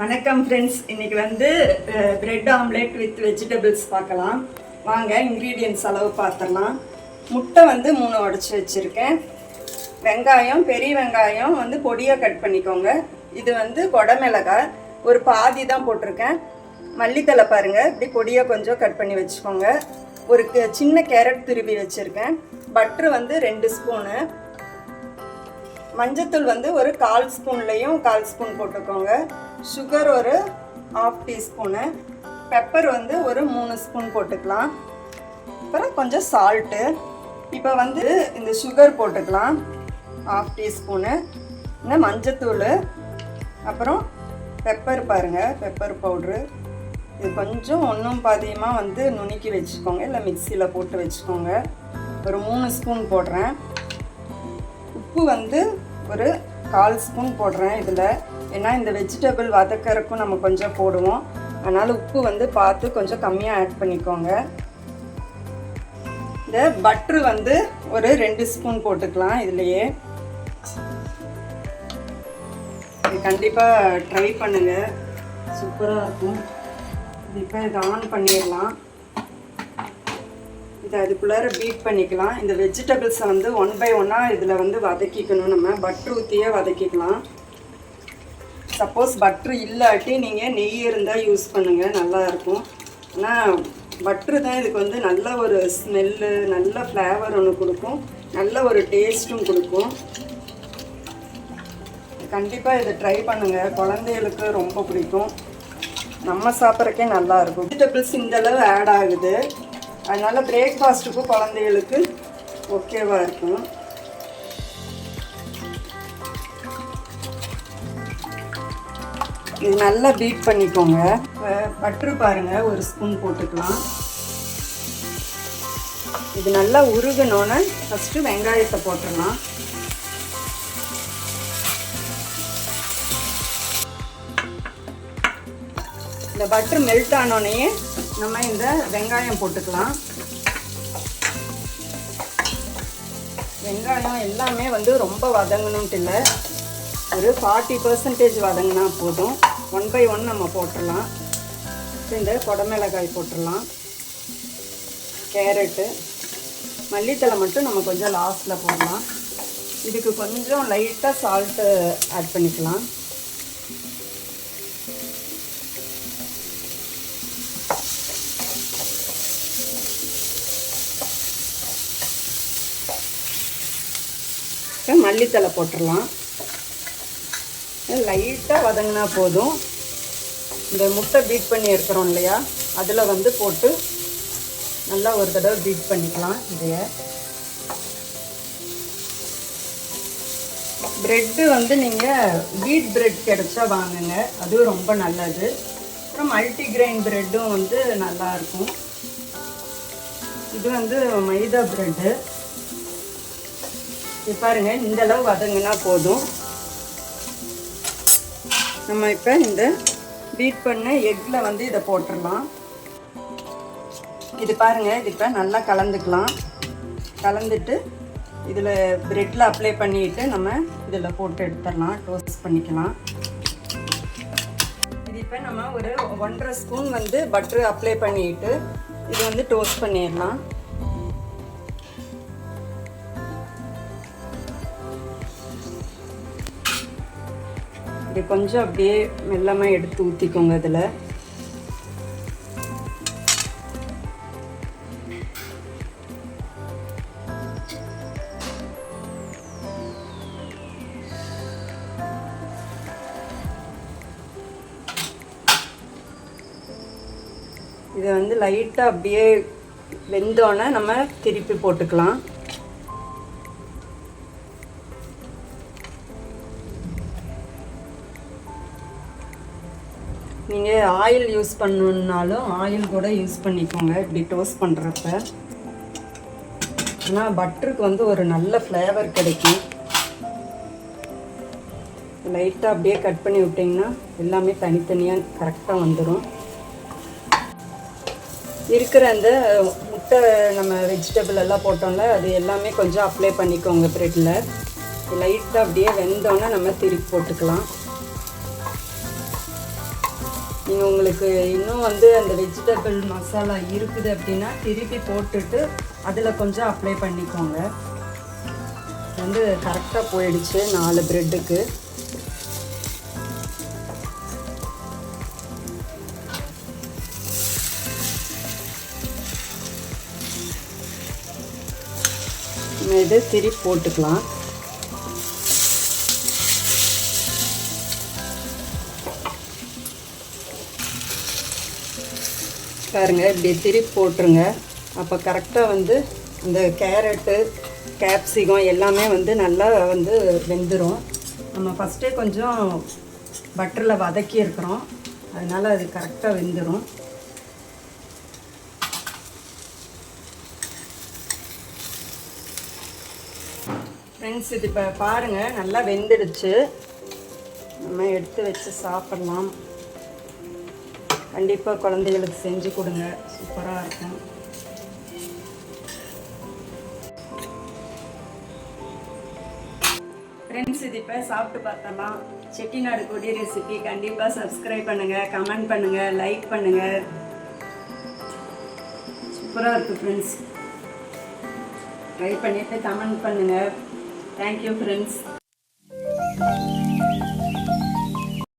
வணக்கம் ஃப்ரெண்ட்ஸ் இன்னைக்கு வந்து பிரெட் ஆம்லெட் வித் வெஜிடபிள்ஸ் பார்க்கலாம். வாங்க இன்க்ரீடியன்ட்ஸ் அளவு பார்த்துடலாம். முட்டை வந்து மூணு உடச்சி வச்சுருக்கேன். வெங்காயம் பெரிய வெங்காயம் வந்து பொடியாக கட் பண்ணிக்கோங்க. இது வந்து கொடமிளகாய். ஒரு பாதி தான் போட்டிருக்கேன். மல்லித்தலை பாருங்கள் இப்படி பொடியாக கொஞ்சம் கட் பண்ணி வச்சுக்கோங்க. ஒரு சின்ன கேரட் துருவி வச்சுருக்கேன். பட்ரு வந்து ரெண்டு ஸ்பூனு மஞ்சத்தூள் வந்து ஒரு கால் ஸ்பூன்லேயும் கால் ஸ்பூன் போட்டுக்கோங்க. சுகர் ஒரு ஆஃப் டீஸ்பூனு பெப்பர் வந்து ஒரு மூணு ஸ்பூன் போட்டுக்கலாம். அப்புறம் கொஞ்சம் சால்ட்டு இப்போ வந்து இந்த சுகர் போட்டுக்கலாம். ஆஃப் டீஸ்பூனு இந்த மஞ்சத்தூள். அப்புறம் பெப்பர் பாருங்கள் பெப்பர் பவுட்ரு இது கொஞ்சம் ஒன்றும் பாதியமாக வந்து நுணுக்கி வச்சுக்கோங்க. இல்லை மிக்சியில் போட்டு வச்சுக்கோங்க. ஒரு மூணு ஸ்பூன் போடுறேன். உப்பு வந்து ஒரு கால் ஸ்பூன் போடுறேன் இதில். ஏன்னா இந்த வெஜிடபிள் வதக்கறக்கும் நம்ம கொஞ்சம் போடுவோம். அதனால் உப்பு வந்து பார்த்து கொஞ்சம் கம்மியாக ஆட் பண்ணிக்கோங்க. இந்த பட்ரு வந்து ஒரு ரெண்டு ஸ்பூன் போட்டுக்கலாம் இதுலேயே. இது கண்டிப்பாக ட்ரை பண்ணுங்கள் சூப்பராக இருக்கும். இப்போ இதை ஆன் பண்ணிடலாம். இதை அதுக்குள்ளார பீட் பண்ணிக்கலாம். இந்த வெஜிடபிள்ஸை வந்து ஒன் பை ஒன்னாக இதில் வந்து வதக்கிக்கணும் நம்ம. பட்ரு ஊற்றியே வதக்கிக்கலாம். சப்போஸ் பட்ரு இல்லாட்டி நீங்கள் நெய் இருந்தால் யூஸ் பண்ணுங்கள் நல்லாயிருக்கும் ஆனால் பட்ரு தான் இதுக்கு வந்து நல்ல ஒரு ஸ்மெல்லு நல்ல ஃப்ளேவர் ஒன்று கொடுக்கும். நல்ல ஒரு டேஸ்ட்டும் கொடுக்கும். கண்டிப்பாக இதை ட்ரை பண்ணுங்கள் குழந்தைகளுக்கு ரொம்ப பிடிக்கும். நம்ம சாப்பிட்றக்கே நல்லாயிருக்கும் வெஜிடபிள்ஸ் இந்த அளவு ஆட் ஆகுது. அதனால் பிரேக்ஃபாஸ்ட்டுக்கும் குழந்தைகளுக்கு ஓகேவாக இருக்கும். இது நல்லா பீட் பண்ணிக்கோங்க. பட்ரு பாருங்க ஒரு ஸ்பூன் போட்டுக்கலாம். இது நல்லா உருகணுன்னு ஃபஸ்ட்டு வெங்காயத்தை போட்டுடலாம். இந்த பட்டர் மெல்ட் ஆனோடனே நம்ம இந்த வெங்காயம் போட்டுக்கலாம். வெங்காயம் எல்லாமே வந்து ரொம்ப வதங்கணுன்ட்டு இல்லை. ஒரு ஃபார்ட்டி பர்சன்டேஜ் வதங்கினா போதும். ஒன் பை ஒன் நம்ம போட்டுடலாம். இந்த குடமிளகாய் போட்டுடலாம். கேரட்டு. மல்லித்தலை மட்டும் நம்ம கொஞ்சம் லாஸ்ட்டில் போடலாம். இதுக்கு கொஞ்சம் லைட்டாக சால்ட்டு ஆட் பண்ணிக்கலாம். மல்லித்தலை போட்டுடலாம். லைட்டாக வதங்கினா போதும். இந்த முட்டை பீட் பண்ணி இருக்கிறோம் இல்லையா? அதில் வந்து போட்டு நல்லா ஒரு தடவை பீட் பண்ணிக்கலாம் இதைய. ப்ரெட்டு வந்து நீங்கள் வீட் ப்ரெட் கிடச்சா வாங்குங்க. அதுவும் ரொம்ப நல்லது. அப்புறம் மல்டிகிரெயின் ப்ரெட்டும் வந்து நல்லாயிருக்கும் இது வந்து மைதா ப்ரெட்டு இது இந்தளவு இந்த வதங்கினா போதும். நம்ம இப்போ இந்த பீட் பண்ண எக்கில் வந்து இதை போட்டுடலாம் இது பாருங்கள் இது இப்போ நல்லா கலந்துக்கலாம். கலந்துட்டு இதில் ப்ரெட்டில் அப்ளை பண்ணிட்டு நம்ம இதில் போட்டு எடுத்துடலாம் டோஸ்ட் பண்ணிக்கலாம். இது இப்போ நம்ம ஒரு ஒன்றரை ஸ்பூன் வந்து பட்டர் அப்ளை பண்ணிட்டு இது வந்து டோஸ்ட் பண்ணிடலாம். இது கொஞ்சம் அப்படியே மெல்லமாக எடுத்து ஊற்றிக்கோங்க இதில். இதை வந்து லைட்டாக அப்படியே வெந்தோடனே நம்ம திருப்பி போட்டுக்கலாம். நீங்கள் ஆயில் யூஸ் பண்ணணுன்னாலும் ஆயில் கூட யூஸ் பண்ணிக்கோங்க. இப்படி டோஸ்ட் பண்ணுறப்ப ஆனால் பட்டருக்கு வந்து ஒரு நல்ல ஃப்ளேவர் கிடைக்கும். லைட்டாக அப்படியே கட் பண்ணி விட்டிங்கன்னா எல்லாமே தனித்தனியாக கரெக்டாக வந்துடும் இருக்கிற அந்த முட்டை நம்ம வெஜிடபிள் எல்லாம் போட்டோம்ல அது எல்லாமே கொஞ்சம் அப்ளை பண்ணிக்கோங்க ப்ரெட்டில் லைட்டாக அப்படியே வெந்தோன்னே நம்ம திருப்பி போட்டுக்கலாம். நீங்கள் உங்களுக்கு இன்னும் வந்து அந்த வெஜிடபிள் மசாலா இருக்குது அப்படின்னா திருப்பி போட்டுட்டு அதில் கொஞ்சம் அப்ளை பண்ணிக்கோங்க. வந்து கரெக்டாக போயிடுச்சு நாலு ப்ரெட்டுக்கு இது திருப்பி போட்டுக்கலாம். பாருங்க இப்படி திருப்பி போட்டுருங்க. அப்போ கரெக்டாக வந்து இந்த கேரட்டு கேப்சிகம் எல்லாமே வந்து நல்லா வந்து வெந்துடும் நம்ம ஃபஸ்ட்டே கொஞ்சம் பட்டரில் வதக்கி இருக்கிறோம். அதனால் அது கரெக்டாக வெந்துடும் ஃப்ரெண்ட்ஸ் இது இப்போ பாருங்கள் நல்லா வெந்துடுச்சு. நம்ம எடுத்து வச்சு சாப்பிட்லாம். கண்டிப்பாக குழந்தைகளுக்கு செஞ்சு கொடுங்க. சூப்பராக இருக்கும். ஃப்ரெண்ட்ஸ் இது இப்போ சாப்பிட்டு பார்த்தலாம் செட்டிநாடு கொடி ரெசிபி கண்டிப்பாக சப்ஸ்கிரைப் பண்ணுங்கள் கமெண்ட் பண்ணுங்கள் லைக் பண்ணுங்கள் சூப்பராக இருக்குது ஃப்ரெண்ட்ஸ் ட்ரை பண்ணிவிட்டு கமெண்ட் பண்ணுங்கள் தேங்க்யூ ஃப்ரெண்ட்ஸ்